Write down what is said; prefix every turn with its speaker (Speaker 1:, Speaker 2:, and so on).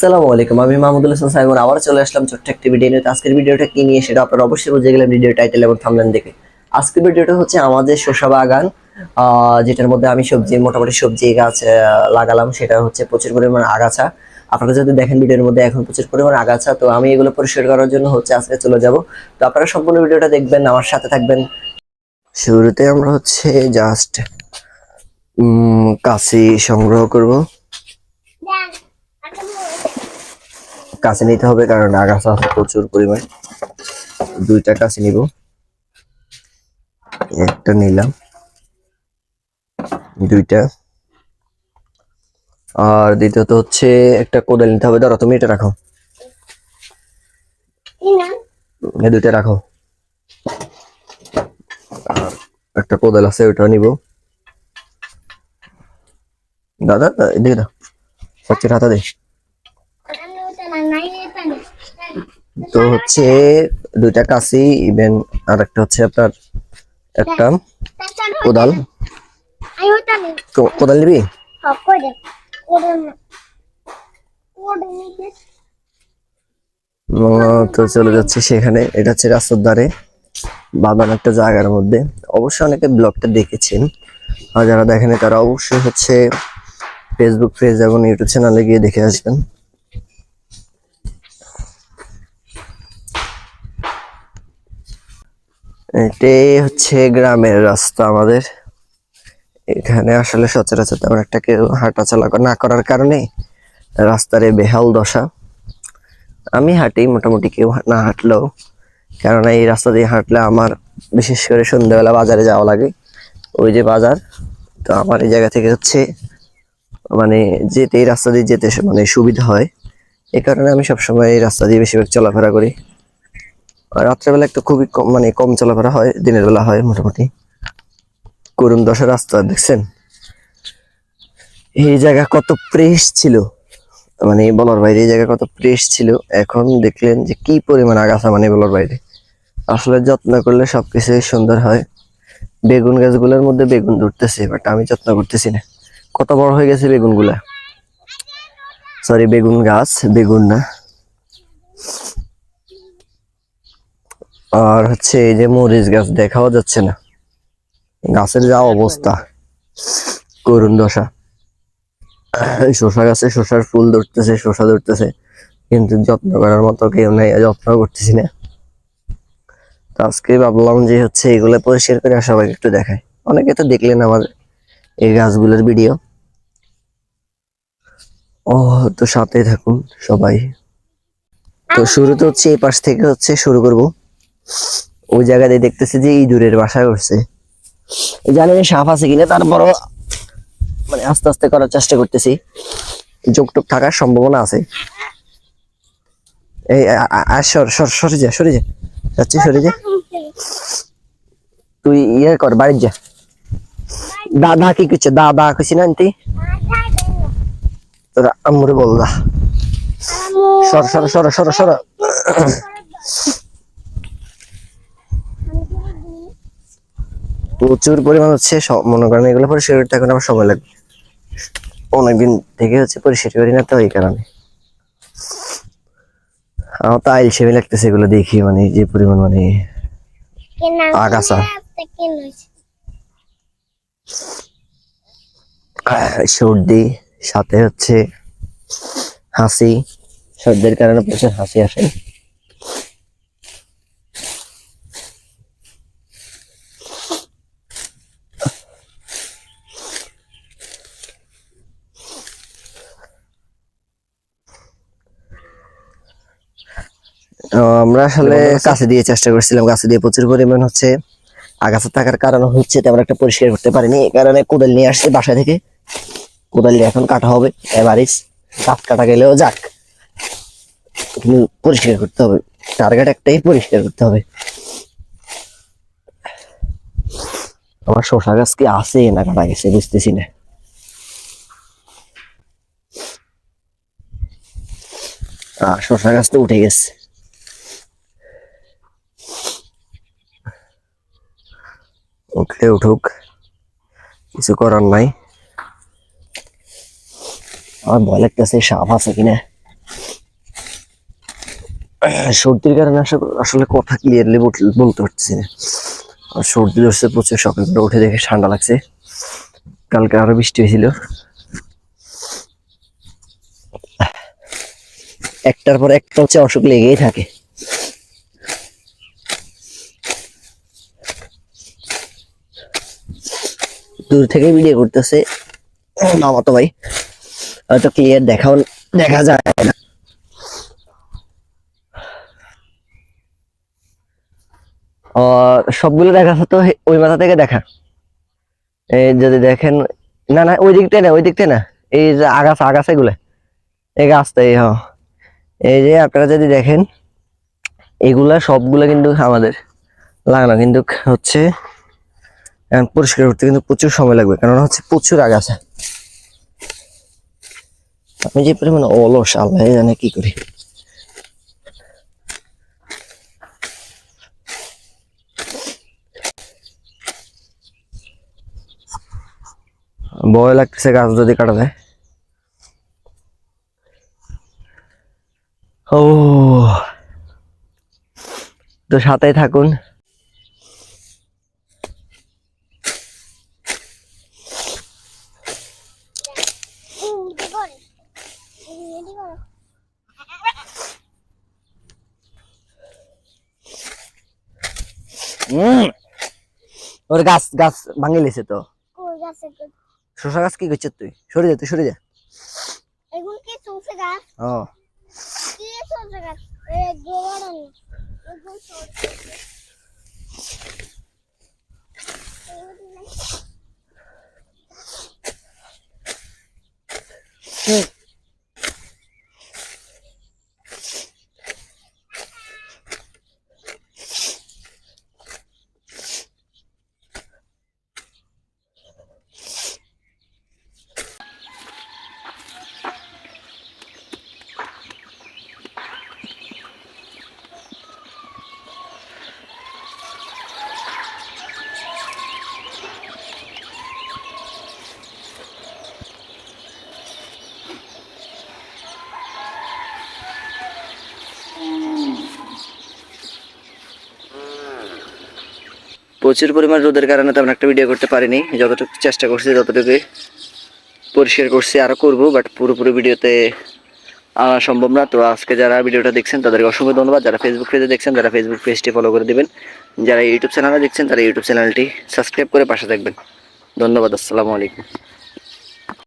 Speaker 1: আসসালামু আলাইকুম, আমি মাহমুদুল হাসান সাইমন আবার চলে আসলাম ছোট্ট একটি ভিডিও নিয়ে। আজকের ভিডিওটা কি নিয়ে সেটা আপনারা অবশ্যই বুঝে গেলেন ভিডিও টাইটেল এবং থামলেন দেখে। আজকের ভিডিওটা হচ্ছে আমাদের শসা বাগান যেটার মধ্যে আমি সবজি, মোটামুটি সবজি গাছ লাগালাম, সেটা হচ্ছে প্রচুর পরিমাণ আগাছা। আপনারা যদি দেখেন ভিডিওর মধ্যে এখন প্রচুর পরিমাণ আগাছা, তো আমি এগুলো পরিষ্কার করার জন্য হচ্ছে আজকে চলে যাব। তো আপনারা সম্পূর্ণ ভিডিওটা দেখবেন, আমার সাথে থাকবেন। শুরুতে আমরা হচ্ছে জাস্ট কাশি সংগ্রহ করব। কাছে নিতে হবে কারণ আগাছা আছে প্রচুর পরিমাণ। দুইটা কাছে নিব। একটা নিলাম। দুইটা। আর দ্বিতীয়ত হচ্ছে একটা কোদাল নিতে হবে। ধরো তুমি এটা রাখো। দুইটা রাখো। আর একটা কোদাল আছে ওটা নিব। দাদা এদিকে দাও। সচ্চের হাতা দে। তো হচ্ছে দুইটা কাশি ইভেন আর একটা হচ্ছে আপনার একটা কোদাল। কোদাল নিবি? আহ, তো চলে যাচ্ছে সেখানে। এটা হচ্ছে রাস্তার ধারে বাদাম একটা জায়গার মধ্যে। অবশ্যই অনেকে ব্লগটা দেখেছেন। আর যারা দেখেনি তারা অবশ্যই হচ্ছে ফেসবুক পেজ এবং ইউটিউব চ্যানেলে গিয়ে দেখে আসবেন। এটাই হচ্ছে গ্রামের রাস্তা আমাদের। এখানে আসলে সচরাচর তেমন একটা কেউ হাঁটাচলা কর- না করার কারণে রাস্তার এই বেহাল দশা। আমি হাঁটি, মোটামুটি কেউ না হাঁটলেও। কেননা এই রাস্তা দিয়ে হাঁটলে আমার বিশেষ করে সন্ধ্যাবেলা বাজারে যাওয়া লাগে। ওই যে বাজার, তো আমার এই জায়গা থেকে হচ্ছে মানে যেতে এই রাস্তা দিয়ে যেতে মানে সুবিধা হয়। এই কারণে আমি সবসময় এই রাস্তা দিয়ে বেশিরভাগ চলাফেরা করি। রাত্রেবেলা একটু খুবই কম মানে কম চলাফেরা হয়, দিনের বেলা হয় মোটামুটি। করুণ দশা রাস্তা, দেখছেন? এই জায়গা কত ফ্রেশ ছিল। মানে বলার বাইরে এই জায়গা কত ফ্রেশ ছিল। এখন দেখলেন যে কি পরিমাণ আগাছা মানে বলার বাইরে। আসলে যত্ন করলে সব সবকিছুই সুন্দর হয়। বেগুন গাছগুলোর মধ্যে বেগুন ধরতেছে বাট আমি যত্ন করতেছি না। কত বড় হয়ে গেছে বেগুনগুলা? সরি বেগুন গাছ, বেগুন না। আর হচ্ছে এই যে মরিচ গাছ দেখাও যাচ্ছে না। গাছের যা অবস্থা, করুণ দশা। শসা গাছে শশার ফুল ধরতেছে, শসা ধরতেছে, কিন্তু যত্ন করার মতো কেউ নেই যত্ন করতেছি না। তো আজকে ভাবলাম যে হচ্ছে এগুলো পরিষ্কার করে সবাইকে একটু দেখায় অনেকে তো দেখলেন আমার এই গাছগুলোর ভিডিও। ও, তো সাথে থাকুন সবাই। তো শুরুতে হচ্ছে, এই পাশ থেকে হচ্ছে শুরু করব। ওই জায়গাতে দেখতেছি যে ইঁদুরের বাসা করছে। জানি সাপ আছে কিনা, তারপরও মানে আস্তে আস্তে করার চেষ্টা করতেছি। যোগটুক থাকার সম্ভাবনা আছে। এই সর সর, সরে যা সরে যা। যাচ্ছি, সরে যা। তুই ইয়ে কর, বাড়ির যা। দাদা কি করছে? দাদা কইছি না আন্টি? তোরা আমরে বল দা। সর সর সর সর সর। প্রচুর পরিমাণ হচ্ছে মনে করেন এগুলো পরিষ্কার করতে এখন আমার সময় লাগবে। অনেকদিন থেকে হচ্ছে পরিষ্কার করি না তো এই কারণে। আমার তো আইল সেমি লাগতেছে এগুলো দেখি মানে যে পরিমাণ মানে আগাছা। সর্দি, সাথে হচ্ছে হাসি। সর্দির কারণে প্রচুর হাসি আসে। আমরা আসলে কাছে দিয়ে চেষ্টা করছিলাম কাছে দিয়ে প্রচুর পরিমাণ হচ্ছে আগাছা থাকার কারণ হচ্ছে তেমন একটা পরিষ্কার করতে পারিনি এই কারণে কোদাল নিয়ে আসছি বাসা থেকে। কোদাল নিয়ে এখন কাটা হবে এবারিস গাছ কাটা গেলেও যাক। কিন্তু পরিষ্কার করতে হবে টার্গেট একটাই পরিষ্কার করতে হবে। আমার শশা গাছ কি আছে না কাটা গেছে বুঝতেছি না। শশা গাছ তো উঠে গেছে। উঠলে উঠুক, কিছু করার নাই। আমার ভয় লাগতেছে সাপ আছে কিনা? সর্দির কারণে আসলে কথা ক্লিয়ারলি বলতে পারছি আর সর্দি ধরছে প্রচুর, সকাল করে উঠে দেখে ঠান্ডা লাগছে। কালকে আরও বৃষ্টি হয়েছিল। একটার পর একটা হচ্ছে অসুখ লেগেই থাকে। দূর থেকে ভিডিও করতেছে। মামাতো ভাই। হয়তো ক্লিয়ার দেখাও দেখা যায় না। সবগুলো দেখা তো ওই মাথা থেকে দেখা। এই যদি দেখেন না না, ওই দিকটা না, ওই দিকটা না। এই যে আগাছা আগাছা গুলো এই গাছটা এই হ। এই যে আপনারা যদি দেখেন, এগুলা সবগুলা কিন্তু আমাদের। লাগানো কিন্তু হচ্ছে এখন পরিষ্কার করতে কিন্তু প্রচুর সময় লাগবে কারণ হচ্ছে প্রচুর আগাছা আমি যে পরিমাণ অলস, আল্লাহ জানে কি করি। ভয় লাগতেছে গাছ যদি কাটা যায়। ও, তো সাথেই থাকুন।
Speaker 2: রেডি কর
Speaker 1: ওর গাছ গাছ ভাঙে লিছে তো। শশা গাছ কি করছিস তুই? সরে যা তুই সরে যা।
Speaker 2: এগুলো কি গাছ?
Speaker 1: ও।
Speaker 2: কি গাছ? এ গোবরন এগুলো
Speaker 1: প্রচুর পরিমাণ রোদের কারণে তেমন একটা ভিডিও করতে পারিনি। যতটুকু চেষ্টা করছি যতটুকু পরিষ্কার করছি আরও করব বাট পুরোপুরি ভিডিওতে আনা সম্ভব না। তো আজকে যারা ভিডিওটা দেখছেন, তাদেরকে অসংখ্য ধন্যবাদ। যারা ফেসবুক পেজে দেখছেন, তারা ফেসবুক পেজটি ফলো করে দেবেন। যারা ইউটিউব চ্যানেলে দেখছেন, তারা ইউটিউব চ্যানেলটি সাবস্ক্রাইব করে পাশে থাকবেন। ধন্যবাদ, আসসালামু আলাইকুম।